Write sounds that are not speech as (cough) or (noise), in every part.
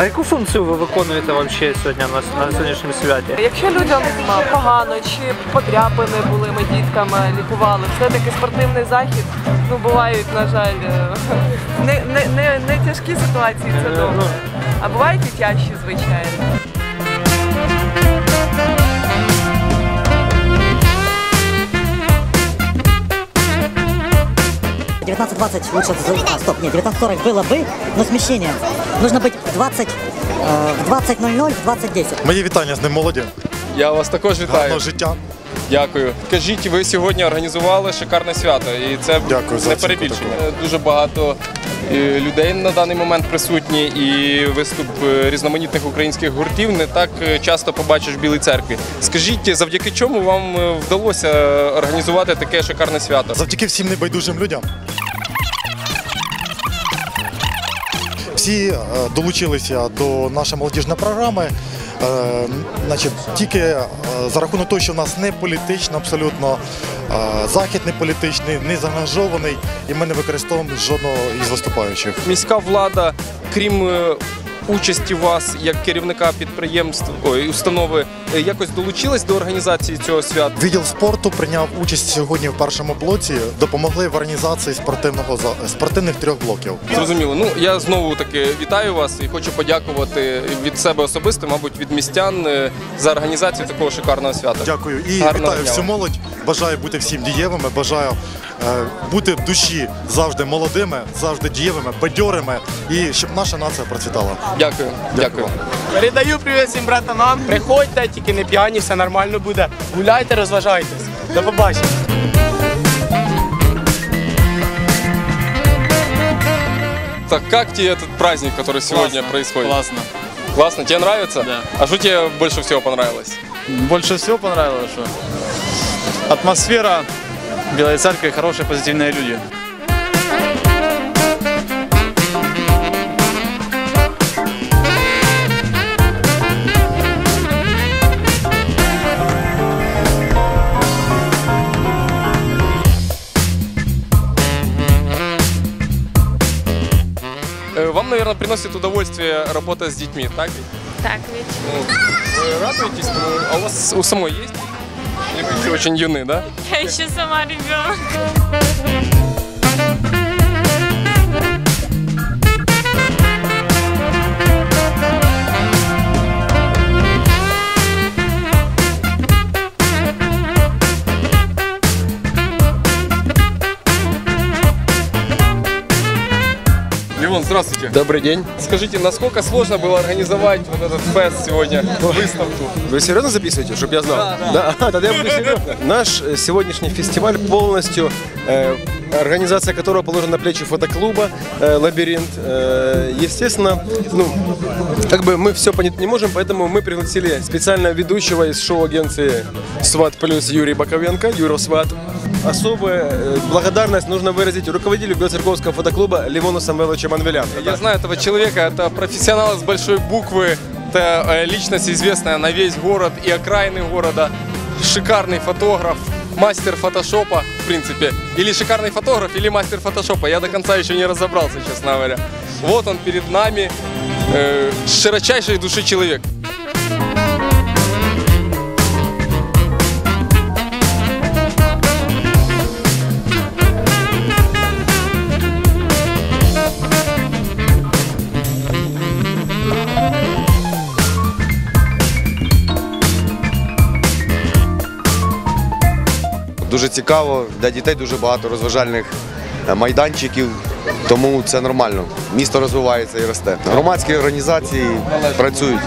А яку функцію ви виконуєте вообще сьогодні на, на сьогоднішньому святі? Якщо людям погано чи подряпини були ми дітками, лікували, все-таки спортивний захід, ну бувають, на жаль, е, не, не, не, не тяжкі ситуації, це Е, добре. ну. А бувають і тяжчі, звичайно. В 19.20 лучше... А, стоп, нет, 19.40 было бы, но смещение. Нужно быть в 20... э, в 20.00, в 20.10. Мої вітання з Днем молоді. Я вас також вітаю. Гарного життя. Дякую. Кажіть, ви сьогодні організували шикарне свято, і це Дякую за не оцінку перебільшення. Дуже багато е, людей на даний момент присутні, і виступ е, різноманітних українських гуртів не так е, часто побачиш в Білій церкві. Скажіть, завдяки чому вам е, вдалося організувати таке шикарне свято? Завдяки всім небайдужим людям. Всі е, долучилися до нашої молодіжної програми. Е, значить, тільки е, за рахунок того, що в нас не політично, абсолютно захід не політичний, не заангажований, і ми не використовуємо жодного із виступаючих. Міська влада, крім участі вас як керівника підприємств ой, установи, е, якось долучилась до організації цього свята? Відділ спорту прийняв участь сьогодні в першому блоці, допомогли в організації спортивного спортивних трьох блоків. Зрозуміло. Ну я знову таки вітаю вас і хочу подякувати від себе особисто, мабуть, від містян е, за організацію такого шикарного свята. Дякую і Гарного вітаю дня всю молодь. Бажаю бути всім дієвими. Бажаю бути в душі завжди молодими, завжди дієвими, бадьорими і щоб наша нація процвітала. Дякую. Дякую. Передаю привіт всім братанам. Приходьте, тільки не п'яні, все нормально буде. Гуляйте, розважайтесь. До побачення. Так как тебе этот праздник, который сегодня происходит? Классно. Классно. Тебе нравится? Да. А что тебе больше всего понравилось? Больше всего понравилось, что атмосфера Белой Церкви, хорошие позитивные люди. Э, Вам, наверное, приносит удовольствие работа с детьми, так? ведь? Так ведь. Ну, Вы радуетесь? Ну, А у вас у самой есть? Вы еще очень юны, да? Я еще сама ребенок. Леон, здравствуйте. Добрый день. Скажите, насколько сложно было организовать вот этот фест сегодня, выставку? Вы серьезно записываете, чтобы я знал? Да, А, (laughs) тогда я буду серьезно. Наш э, сегодняшний фестиваль полностью, э, организация которого положена на плечи фотоклуба э, «Лабиринт». Э, естественно, ну, как бы мы все понять не можем, поэтому мы пригласили специально ведущего из шоу-агенции «Сват плюс» Юрий Боковенко, Юра Сват. Особая э, благодарность нужно выразить руководителю Белоцерковского фотоклуба Левону Самвеловичу Манвеляну. Я знаю этого человека, это профессионал с большой буквы, это э, личность известная на весь город и окраины города, шикарный фотограф, мастер фотошопа, в принципе, или шикарный фотограф, или мастер фотошопа, я до конца еще не разобрался, честно говоря. Вот он перед нами, э, широчайшей души человек. Дуже цікаво, для дітей дуже багато розважальних е, майданчиків, тому це нормально. Місто розвивається і росте. Громадські організації працюють.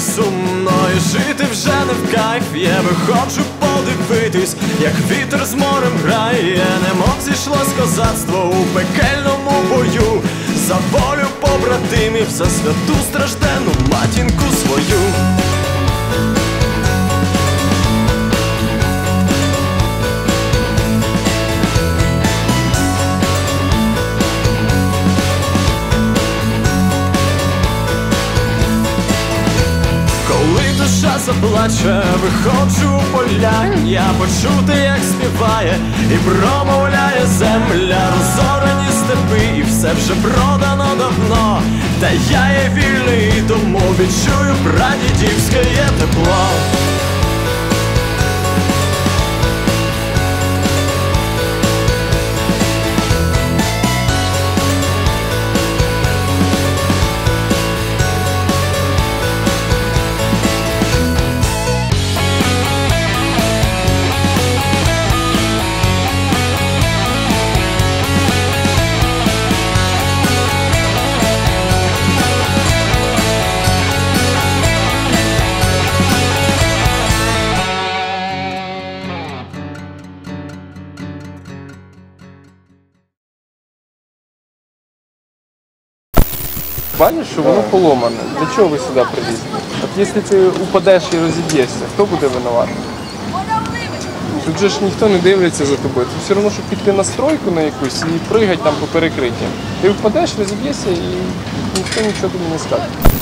наче сумно І жити вже не в кайф, я виходжу подивитись, як вітер з морем грає, немов зійшлось козацтво у пекельному бою, за волю побратимів, за святу стражденну матінку свою. Душа заплаче, виходжу у поля, я почути, як співає, і промовляє земля, розорені степи, і все вже продано давно. Та я є вільний, тому відчую прадідівське є тепло. Бачиш, що воно поломане. Для чого ви сюди привезли? От якщо ти упадеш і розіб'єшся, хто буде винуватий? Тут же ж ніхто не дивиться за тобою. Це все одно, щоб піти на стройку на якусь і пригати там по перекриттям. Ти впадеш, розіб'єшся і ніхто нічого тобі не скаже.